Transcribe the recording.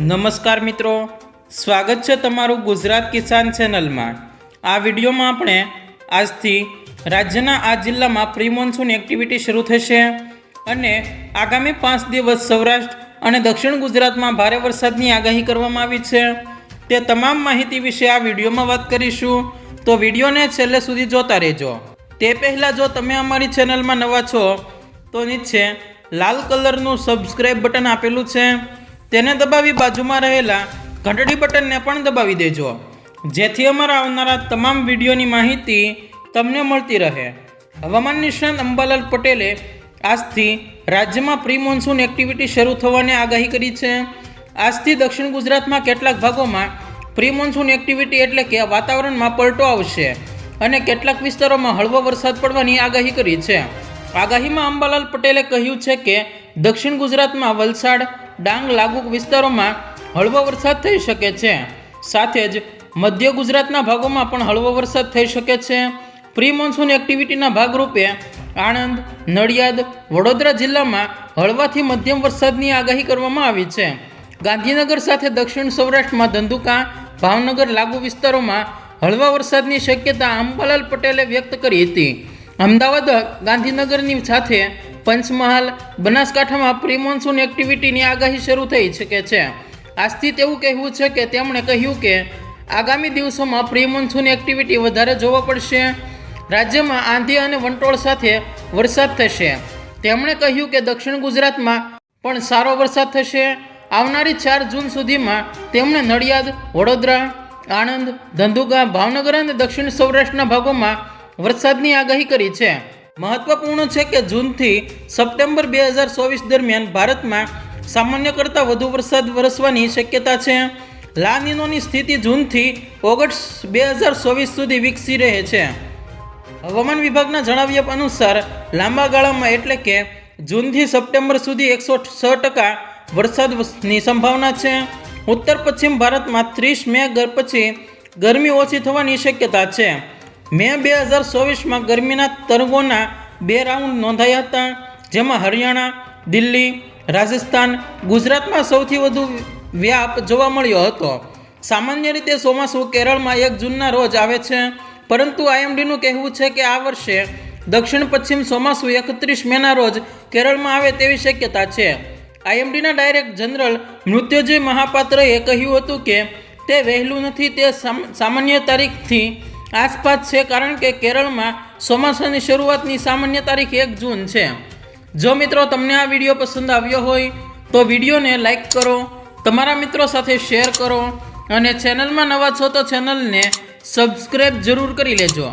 નમસ્કાર મિત્રો. સ્વાગત છે તમારું ગુજરાત કિસાન ચેનલમાં. આ વિડીયોમાં આપણે આજથી રાજ્યના આ જિલ્લામાં પ્રી મોન્સૂન એક્ટિવિટી શરૂ થશે અને આગામી પાંચ દિવસ સૌરાષ્ટ્ર અને દક્ષિણ ગુજરાતમાં ભારે વરસાદની આગાહી કરવામાં આવી છે. તે તમામ માહિતી વિશે આ વિડીયોમાં વાત કરીશું. તો વિડીયોને છેલ્લે સુધી જોતા રહેજો. તે પહેલાં જો તમે અમારી ચેનલમાં નવા છો, તો નીચે લાલ કલરનું સબસ્ક્રાઈબ બટન આપેલું છે. તેને દબાવી બાજુમાં રહેલા ઘંટડી બટનને પણ દબાવી દેજો. જેથી અમારા આવનારા તમામ વિડીયોની માહિતી તમને મળતી રહે. હવામાન નિષ્ણાંત અંબાલાલ પટેલે આજથી રાજ્યમાં પ્રી મોન્સૂન એક્ટિવિટી શરૂ થવાની આગાહી કરી છે. આજથી દક્ષિણ ગુજરાતમાં કેટલાક ભાગોમાં પ્રી મોન્સૂન એક્ટિવિટી એટલે કે વાતાવરણમાં પલટો આવશે અને કેટલાક વિસ્તારોમાં હળવો વરસાદ પડવાની આગાહી કરી છે. આગાહીમાં અંબાલાલ પટેલે કહ્યું છે કે દક્ષિણ ગુજરાતમાં વલસાડ ડાંગ લાગુ વિસ્તારોમાં હળવો વરસાદ થઈ શકે છે. સાથે જ મધ્ય ગુજરાતના ભાગોમાં પણ હળવો વરસાદ થઈ શકે છે. પ્રી મોન્સૂન એક્ટિવિટીના ભાગરૂપે આણંદ, નડિયાદ, વડોદરા જિલ્લામાં હળવાથી મધ્યમ વરસાદની આગાહી કરવામાં આવી છે. ગાંધીનગર સાથે દક્ષિણ સૌરાષ્ટ્રમાં ધંધુકા, ભાવનગર લાગુ વિસ્તારોમાં હળવા વરસાદની શક્યતા અંબાલાલ પટેલે વ્યક્ત કરી હતી. અમદાવાદ, ગાંધીનગરની સાથે પંચમહાલ બનાસકાંઠામાં પ્રી મોન્સૂન એક્ટિવિટીની આગાહી શરૂ થઈ શકે છે. આજથી તેવું કહેવું છે કે તેમણે કહ્યું કે આગામી દિવસોમાં પ્રી મોન્સૂન એક્ટિવિટી વધારે જોવા પડશે. રાજ્યમાં આંધી અને વંટોળ સાથે વરસાદ થશે. તેમણે કહ્યું કે દક્ષિણ ગુજરાતમાં પણ સારો વરસાદ થશે. આવનારી ચાર જૂન સુધીમાં તેમણે નડિયાદ, વડોદરા, આણંદ, ધંધુકા, ભાવનગર અને દક્ષિણ સૌરાષ્ટ્રના ભાગોમાં વરસાદની આગાહી કરી છે. મહત્વપૂર્ણ છે કે જૂનથી સપ્ટેમ્બર બે હજાર ચોવીસ દરમિયાન ભારતમાં સામાન્ય કરતાં વધુ વરસાદ વરસવાની શક્યતા છે. લા નીનોની સ્થિતિ જૂનથી ઓગસ્ટ બે હજાર ચોવીસ સુધી વિકસી રહે છે. હવામાન વિભાગના જણાવ્યા અનુસાર, લાંબા ગાળામાં એટલે કે જૂનથી સપ્ટેમ્બર સુધી એકસો છ ટકા વરસાદની સંભાવના છે. ઉત્તર પશ્ચિમ ભારતમાં ત્રીસ મે પછી ગરમી ઓછી થવાની શક્યતા છે. મે બે હજાર ચોવીસમાં ગરમીના તરંગોના બે રાઉન્ડ નોંધાયા હતા, જેમાં હરિયાણા, દિલ્હી, રાજસ્થાન, ગુજરાતમાં સૌથી વધુ વ્યાપ જોવા મળ્યો હતો. સામાન્ય રીતે ચોમાસું કેરળમાં એક જૂનના રોજ આવે છે, પરંતુ આઈએમડીનું કહેવું છે કે આ વર્ષે દક્ષિણ પશ્ચિમ ચોમાસું એકત્રીસ મેના રોજ કેરળમાં આવે તેવી શક્યતા છે. આઈએમડીના ડાયરેક્ટર જનરલ મૃત્યુજય મહાપાત્રએ કહ્યું હતું કે તે વહેલું નથી, તે સામ- સામાન્ય તારીખથી આસપાસ છે કારણ કે કેરળમાં ચોમાસાની શરૂઆતની સામાન્ય તારીખ એક જૂન છે. જો મિત્રો તમને આ વીડિયો પસંદ આવ્યો હોય, તો વિડીયોને લાઇક કરો, તમારા મિત્રો સાથે શેર કરો અને ચેનલમાં નવા છો તો ચેનલને સબસ્ક્રાઈબ જરૂર કરી લેજો.